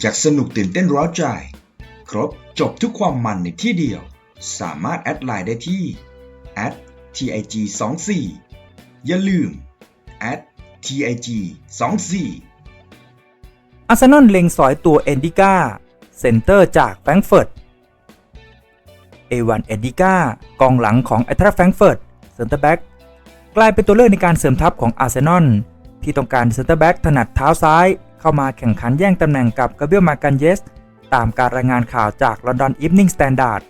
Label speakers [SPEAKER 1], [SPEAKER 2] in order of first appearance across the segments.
[SPEAKER 1] อยากสนุกตื่นเต้นร้าวใจ ครบจบทุกความมันในที่เดียว สามารถแอดไลน์ได้ที่ @tig 2 4 อย่าลืม @tig 2 4
[SPEAKER 2] อาร์เซนอลเล็งสอยตัวเอนดิก้าเซนเตอร์จากแฟรงก์เฟิร์ตเอวันเอนดิก้ากองหลังของไอทราแฟรงก์เฟิร์ตเซนเตอร์แบ็กกลายเป็นตัวเลือกในการเสริมทัพของอาร์เซนอลที่ต้องการเซนเตอร์แบ็กถนัดเท้าซ้าย เข้ามาแข่งขันแย่งตำแหน่งกับกาเบรียลมากันเยส ตามการรายงานข่าวจากลอนดอนอีฟนิ่งสแตนดาร์ด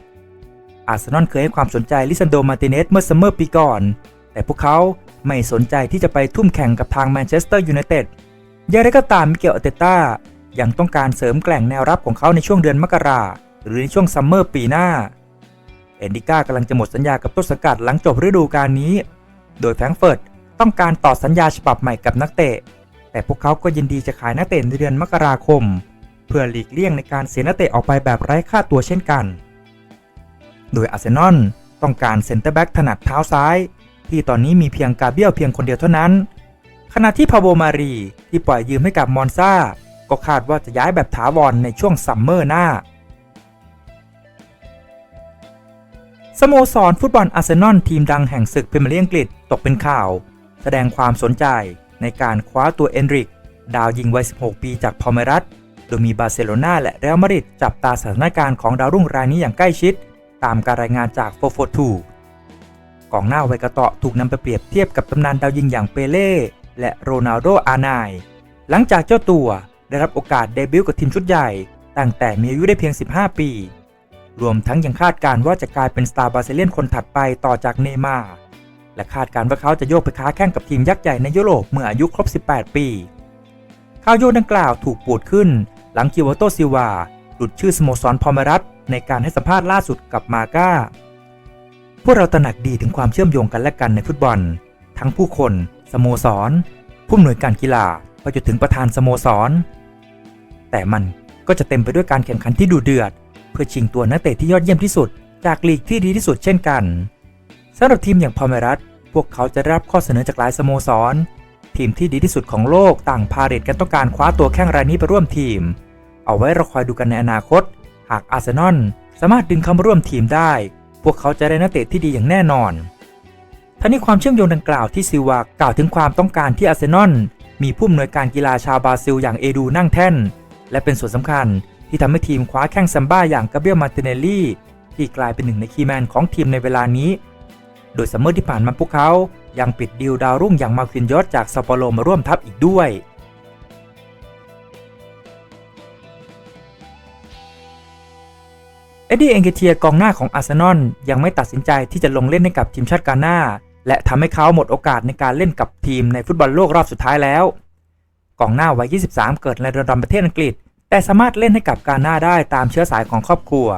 [SPEAKER 2] อาร์เซนอลเคยให้ความสนใจลิซันโดมาติเนสเมื่อซัมเมอร์ปีก่อน แต่พวกเขาไม่สนใจที่จะไปทุ่มแข่งกับทางแมนเชสเตอร์ยูไนเต็ดอย่างไรก็ตามมิเกลอเตต้ายังต้องการเสริมแกล่งแนวรับของเขาในช่วงเดือนมกราหรือในช่วงซัมเมอร์ปีหน้า เอนดิก้ากำลังจะหมดสัญญากับต้นสังกัดหลังจบฤดูกาลนี้ โดยแฟรงก์เฟิร์ตต้องการต่อสัญญาฉบับใหม่กับนักเตะ แต่พวกเขาก็ยินดีจะขายนักเตะในเดือนมกราคม เพื่อหลีกเลี่ยงในการเสียนักเตะออกไปแบบไร้ค่าตัวเช่นกัน โดยอาร์เซนอลต้องการเซนเตอร์แบ็กถนัดเท้าซ้าย ที่ตอนนี้มีเพียงกาเบียลเพียงคนเดียวเท่านั้น ขณะที่พาโบมารีที่ปล่อยยืมให้กับมอนซาก็คาดว่าจะย้ายแบบถาวรในช่วงซัมเมอร์หน้า สโมสรฟุตบอลอาร์เซนอลทีมดังแห่งศึกพรีเมียร์ลีกอังกฤษตกเป็นข่าว แสดงความสนใจ ในการคว้าตัวเอนริก ดาวยิงวัย 16 ปีจากพอมรัสโดยมีบาร์เซโลนาและเรอัลมาดริดจับตาสถานการณ์ของดาวรุ่งรายนี้อย่างใกล้ชิด ตามการรายงานจากโฟโฟทูกองหน้าไวกระเตาะถูกนำไปเปรียบเทียบกับตำนานดาวยิงอย่างเปเล่และโรนัลโดอาไนายหลังจากเจ้าตัวได้รับโอกาสเดบิวต์กับทีมชุดใหญ่ ตั้งแต่มีอายุได้เพียง 15 ปี รวมทั้งยังคาดการณ์ว่าจะกลายเป็นสตาร์บาร์เซเลียนคนถัดไปต่อจากเนมาร์ และคาดการ์ว่าเขาจะโยกไปค้าแข่งกับทีมยักษ์ใหญ่ในยุโรปเมื่ออายุครบ 18 ปี ข่าวโยนดังกล่าวถูกปูดขึ้น หลังคิวโตซิวาหลุดชื่อสโมสรพอมรัสในการให้สัมภาษณ์ล่าสุดกับมาก้า พวกเราตระหนักดีถึงความเชื่อมโยงกันและกันในฟุตบอล ทั้งผู้คนสโมสร ผู้อำนวยการกีฬาไปจนถึงประธานสโมสร แต่มันก็จะเต็มไปด้วยการแข่งขันที่ดุเดือด เพื่อชิงตัวนักเตะที่ยอดเยี่ยมที่สุด จากลีกที่ดีที่สุดเช่นกัน สำหรับทีมอย่างพอมรัสพวกเขาจะได้รับข้อเสนอจากหลายสโมสร ทีมที่ดีที่สุดของโลกต่างพาเรดกันต้องการคว้าตัวแข้งรายนี้ไปร่วมทีม เอาไว้เราคอยดูกันในอนาคต หากอาร์เซนอลสามารถดึงเขามาร่วมทีมได้ พวกเขาจะได้นักเตะที่ดีอย่างแน่นอนทั้งนี้ความเชื่อมโยงดังกล่าวที่ซิวากล่าวถึงความต้องการที่อาร์เซนอลมีผู้อำนวยการกีฬาชาวบราซิลอย่างเอดูนั่งแท่น และเป็นส่วนสำคัญที่ทำให้ทีมคว้าแข้งซัมบ้าอย่างกาเบรียลมาติเนลลี่ที่กลายเป็นหนึ่งในคีย์แมนของทีมในเวลานี้ โดยซัมเมอร์ที่ผ่านมาพวกเขายังปิดดีลดาวรุ่งอย่างมาคินยอสจากซาโปโลมาร่วมทัพอีกด้วย เอ็ดดี้เองเกเทียกองหน้าของอาร์เซนอลยังไม่ตัดสินใจที่จะลงเล่นให้กับทีมชาติกาหน้า และทำให้เขาหมดโอกาสในการเล่นกับทีมในฟุตบอลโลกรอบสุดท้ายแล้วกองหน้าวัย 23 เกิดในลอนดอนประเทศอังกฤษ แต่สามารถเล่นให้กับกาหน้าได้ตามเชื้อสายของครอบครัว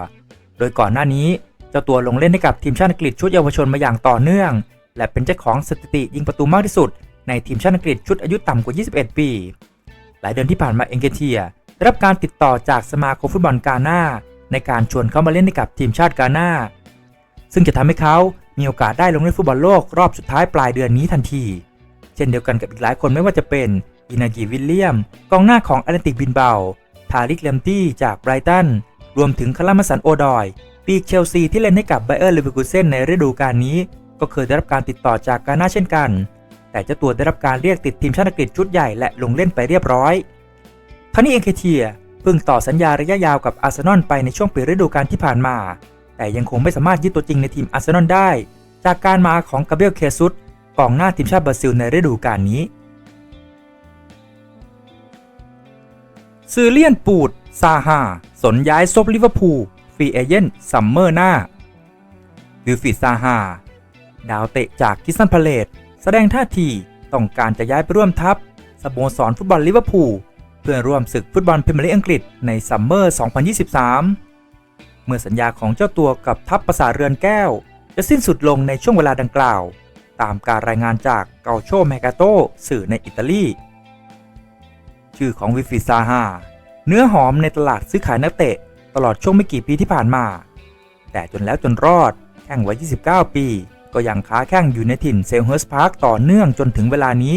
[SPEAKER 2] โดยก่อนหน้านี้ เจ้าตัวลงเล่นให้กับทีมชาติอังกฤษชุดเยาวชนมาอย่างต่อเนื่อง และเป็นเจ้าของสถิติยิงประตูมากที่สุด ในทีมชาติอังกฤษชุดอายุต่ำกว่า 21 ปี หลายเดือนที่ผ่านมาเองเกเทียได้รับการติดต่อจากสมาคมฟุตบอลกาหน้าในการชวนเขามาเล่นให้กับทีมชาติกาหน้า ซึ่งจะทำให้เขามีโอกาสได้ลงเล่นฟุตบอลโลกรอบสุดท้ายปลายเดือนนี้ทันที เช่นเดียวกันกับอีกหลายคนไม่ว่าจะเป็นอินากิวิลเลียม กองหน้าของแอตเลติกบินเบา ทาริกเลมตี้จากไบรตัน รวมถึงคารามาสันโอดอย ปีกเชลซีที่เล่นให้กับไบเออร์ลิเวอร์คูเซนในฤดูกาลนี้ ก็เคยได้รับการติดต่อจากกาน้าเช่นกัน แต่เจ้าตัวได้รับการเรียกติดทีมชาติอังกฤษชุดใหญ่และลงเล่นไปเรียบร้อยทั้งนี้เองเคเทียเพิ่งต่อสัญญาระยะยาวกับอาร์เซนอลไปในช่วงปิดฤดูกาลที่ผ่านมา แต่ยังคงไม่สามารถยึดตัวจริงในทีมอาร์เซนอลได้ จากการมาของกาเบรียลเคซุสกองหน้าทีมชาติบราซิลในฤดูกาลนี้ซือเลียนปูดซาฮาสนย้ายซบลิเวอร์พูล รีเอเจนต์ซัมเมอร์หน้าวิลฟิดซาฮาดาวเตะจากคิสันพาเลตแสดงท่าทีต้องการจะย้ายไปร่วมทัพสโมสรฟุตบอลลิเวอร์พูลเพื่อร่วมศึกฟุตบอลพรีเมียร์ลีกอังกฤษในซัมเมอร์ 2023 เมื่อสัญญาของเจ้าตัวกับทัพประสาเรือนแก้ว จะสิ้นสุดลงในช่วงเวลาดังกล่าว ตามการรายงานจากเกาโชแมกาโตสื่อในอิตาลี ชื่อของวิฟิซาฮาเนื้อหอมในตลาดซื้อขายนักเตะ ตลอดช่วงไม่กี่ปีที่ผ่านมา แต่จนแล้วจนรอดแข่งไว้ 29 ปี ก็ยังค้าแข่งอยู่ในถิ่นเซลเฮิร์สพาร์คต่อเนื่องจนถึงเวลานี้